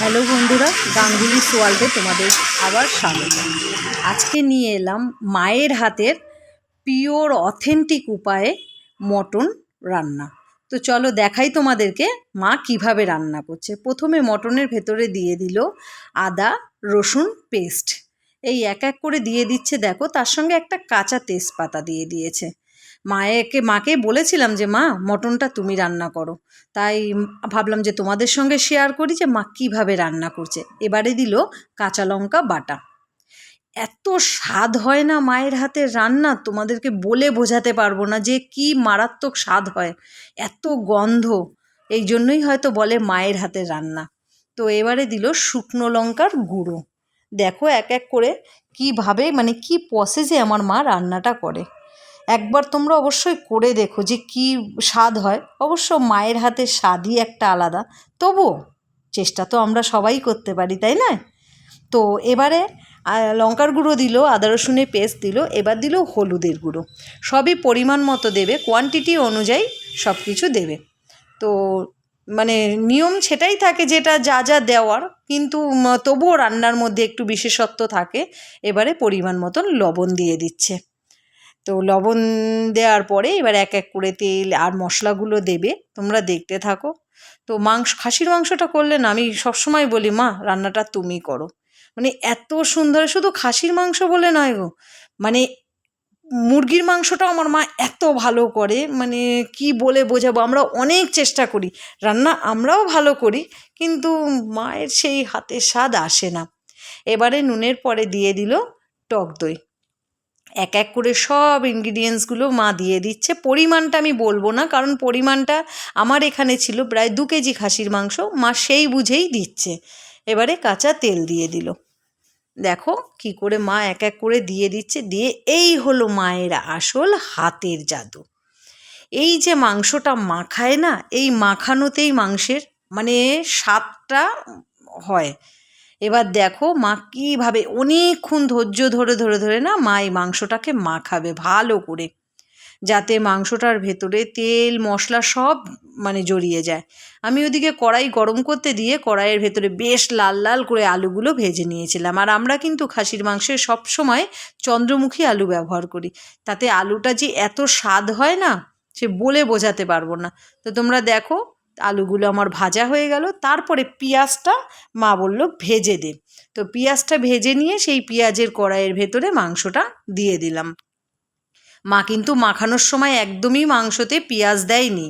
Hello বন্ধুরা গাঙ্গুলি সোয়ালতে তোমাদের আবার স্বাগত। আজকে নিয়ে এলাম মায়ের হাতের পিওর, অথেন্টিক উপায়ে মটন রান্না। তো চলো দেখাই তোমাদেরকে মা কীভাবে রান্না করছে। প্রথমে মটনের ভেতরে দিয়ে দিল আদা, রসুন পেস্ট। এই এক এক করে দিয়ে দিচ্ছে, দেখো, তার সঙ্গে একটা কাঁচা তেজপাতা দিয়ে দিয়েছে। মায়েকে, মাকে বলেছিলাম যে, মা, মটনটা তুমি রান্না করো। তাই ভাবলাম যে তোমাদের সঙ্গে শেয়ার করি যে মা কীভাবে রান্না করছে। এবারে দিল কাঁচা লঙ্কা বাটা। এত স্বাদ হয় না মায়ের হাতের রান্না, তোমাদেরকে বলে বোঝাতে পারব না যে কি মারাত্মক স্বাদ হয়। এত গন্ধ, এই জন্যই হয়তো বলে মায়ের হাতের রান্না। তো এবারে দিল শুকনো লঙ্কার গুঁড়ো। দেখো এক এক করে কীভাবে মানে কি প্রসেসে আমার মা রান্নাটা করে। একবার তোমরা অবশ্যই করে দেখো যে কি স্বাদ হয়। অবশ্য মায়ের হাতের স্বাদই একটা আলাদা। তবুও চেষ্টা তো আমরা সবাই করতে পারি, তাই না? তো এবারে লঙ্কার গুঁড়ো দিল, আদা রসুনের পেস্ট দিল, এবার দিল হলুদের গুঁড়ো। সবই পরিমাণ মতো দেবে কোয়ান্টিটি অনুযায়ী সব কিছু দেবে। তো মানে নিয়ম সেটাই থাকে যেটা যা যা দেওয়ার, কিন্তু তবুও রান্নার মধ্যে একটু বিশেষত্ব থাকে। এবারে পরিমাণ মতন লবণ দিয়ে দিচ্ছে। তো লবণ দেওয়ার পরে এবার এক এক করে তেল আর মশলাগুলো দেবে, তোমরা দেখতে থাকো। তো মাংস, খাসির মাংসটা করলে না, আমি সবসময় বলি, মা, রান্নাটা তুমি করো। মানে এত সুন্দর, শুধু খাসির মাংস বলে নয় গো মানে মুরগির মাংসটাও আমার মা এত ভালো করে মানে কি বলে বোঝাবো, আমরা অনেক চেষ্টা করি, রান্না আমরাও ভালো করি, কিন্তু মায়ের সেই হাতের স্বাদ আসে না। এবারে নুনের পরে দিয়ে দিল টক দই। এক এক করে সব ইনগ্রিডিয়েন্টসগুলো মা দিয়ে দিচ্ছে। পরিমাণটা আমি বলব না, কারণ পরিমাণটা আমার এখানে ছিল প্রায় দু কেজি খাসির মাংস, মা সেই বুঝেই দিচ্ছে। এবারে কাঁচা তেল দিয়ে দিল। দেখো কি করে মা এক এক করে দিয়ে দিচ্ছে, দিয়ে এই হলো মায়ের আসল হাতের জাদু। এই যে মাংসটা মাখায় না, এই মাখানোতেই মাংসের মানে স্বাদটা হয়। এবার দেখো মা কীভাবে অনেকক্ষণ ধৈর্য ধরে ধরে ধরে না মা এই মাংসটাকে মাখাবে ভালো করে। যাতে মাংসটার ভেতরে তেল, মশলা সব মানে জড়িয়ে যায়। আমি ওদিকে কড়াই গরম করতে দিয়ে কড়াইয়ের ভেতরে বেশ লাল লাল করে আলুগুলো ভেজে নিয়েছিলাম। আর আমরা কিন্তু খাসির মাংসে সব সময় চন্দ্রমুখী আলু ব্যবহার করি। তাতে আলুটা যে এত স্বাদ হয় না, সে বলে বোঝাতে পারব না। তো তোমরা দেখো আলুগুলো আমার ভাজা হয়ে গেল। তারপরে পেঁয়াজটা মা বলল ভেজে দে। তো পেঁয়াজটা ভেজে নিয়ে সেই পেঁয়াজের কড়াইয়ের ভেতরে মাংসটা দিয়ে দিলাম। মা কিন্তু মাখানোর সময় একদমই মাংসতে পেঁয়াজ দেয়নি।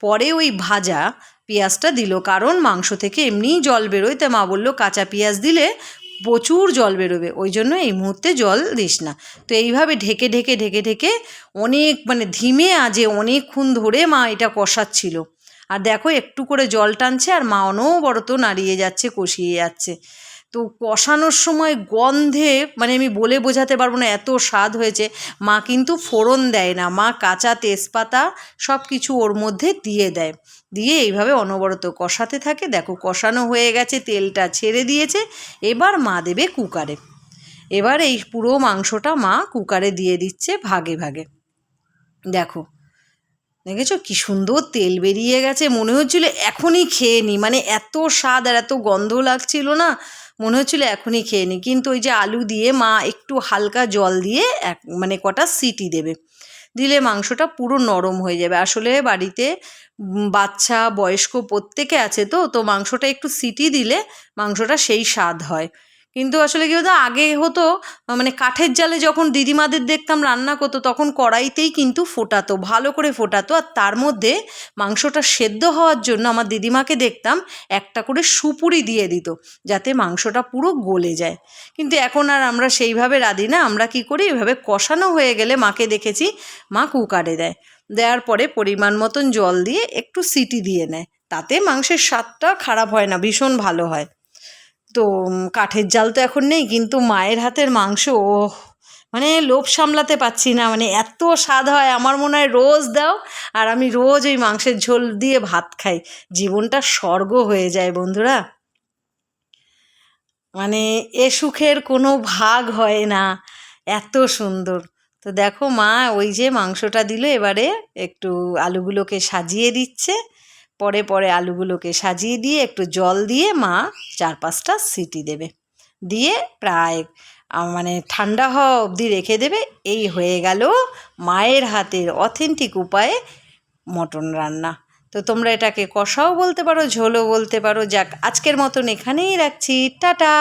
পরে ওই ভাজা পেঁয়াজটা দিল, কারণ মাংস থেকে এমনিই জল বেরোয়, তাই মা বলল কাঁচা পেঁয়াজ দিলে প্রচুর জল বেরোবে, ওই জন্য এই মুহূর্তে জল দিস না। তো এইভাবে ঢেকে ঢেকে ঢেকে ঢেকে অনেক মানে ধিমে আজে অনেকক্ষণ ধরে মা এটা কষাচ্ছিল। আর দেখো একটু করে জল টানছে আর মা অনবরত নাড়িয়ে যাচ্ছে, কষিয়ে যাচ্ছে। তো কষানোর সময় গন্ধে মানে আমি বলে বোঝাতে পারব না, এত স্বাদ হয়েছে। মা কিন্তু ফোড়ন দেয় না, মা কাঁচা তেজপাতা সব কিছু ওর মধ্যে দিয়ে দেয়। দিয়ে এইভাবে অনবরত কষাতে থাকে। দেখো কষানো হয়ে গেছে, তেলটা ছেড়ে দিয়েছে। এবার মা দেবে কুকারে। এবার এই পুরো মাংসটা মা কুকারে দিয়ে দিচ্ছে ভাগে ভাগে। দেখো দেখেছ? কি সুন্দর তেল বেরিয়ে গেছে। মনে হচ্ছিল এখনই খেয়ে নি। মানে এত স্বাদ আর এত গন্ধ লাগছিল না, মনে হচ্ছিল এখনই খেয়ে নি। কিন্তু ওই যে আলু দিয়ে মা একটু হালকা জল দিয়ে এক মানে কটা সিটি দেবে। দিলে মাংসটা পুরো নরম হয়ে যাবে। আসলে বাড়িতে বাচ্চা, বয়স্ক প্রত্যেকে আছে তো তো মাংসটা একটু সিটি দিলে মাংসটা সেই স্বাদ হয়। কিন্তু আসলে কি হতো আগে হতো মানে কাঠের জালে যখন দিদিমাদের দেখতাম রান্না করতো, তখন কড়াইতেই কিন্তু ফোটাতো, ভালো করে ফোটাতো। আর তার মধ্যে মাংসটা সেদ্ধ হওয়ার জন্য আমার দিদিমাকে দেখতাম একটা করে সুপুরি দিয়ে দিত, যাতে মাংসটা পুরো গলে যায়। কিন্তু এখন আর আমরা সেইভাবে রাঁধি না, আমরা কি করি, এভাবে কষানো হয়ে গেলে মাকে দেখেছি, মা কুকারে দেয়। দেওয়ার পরে পরিমাণ মতন জল দিয়ে একটু সিটি দিয়ে নেয়, তাতে মাংসের স্বাদটা খারাপ হয় না, ভীষণ ভালো হয়। তো কাঠের জাল তো এখন নেই, কিন্তু মায়ের হাতের মাংস, ওহ মানে লোভ সামলাতে পারছি না মানে এত স্বাদ হয়, আমার মনে হয় রোজ দাও, আর আমি রোজ ওই মাংসের ঝোল দিয়ে ভাত খাই, জীবনটা স্বর্গ হয়ে যায় বন্ধুরা। মানে এ সুখের কোনো ভাগ হয় না, এত সুন্দর। তো দেখো মা ওই যে মাংসটা দিল, এবারে একটু আলুগুলোকে সাজিয়ে দিচ্ছে পরে পরে আলুগুলোকে সাজিয়ে দিয়ে একটু জল দিয়ে মা চার পাঁচটা সিটি দেবে। দিয়ে প্রায় মানে ঠান্ডা হওয়া অবধি রেখে দেবে। এই হয়ে গেল মায়ের হাতের অথেন্টিক উপায়ে মটন রান্না। তো তোমরা এটাকে কষাও বলতে পারো, ঝোলও বলতে পারো। যাক, আজকের মতন এখানেই রাখছি। টাটা!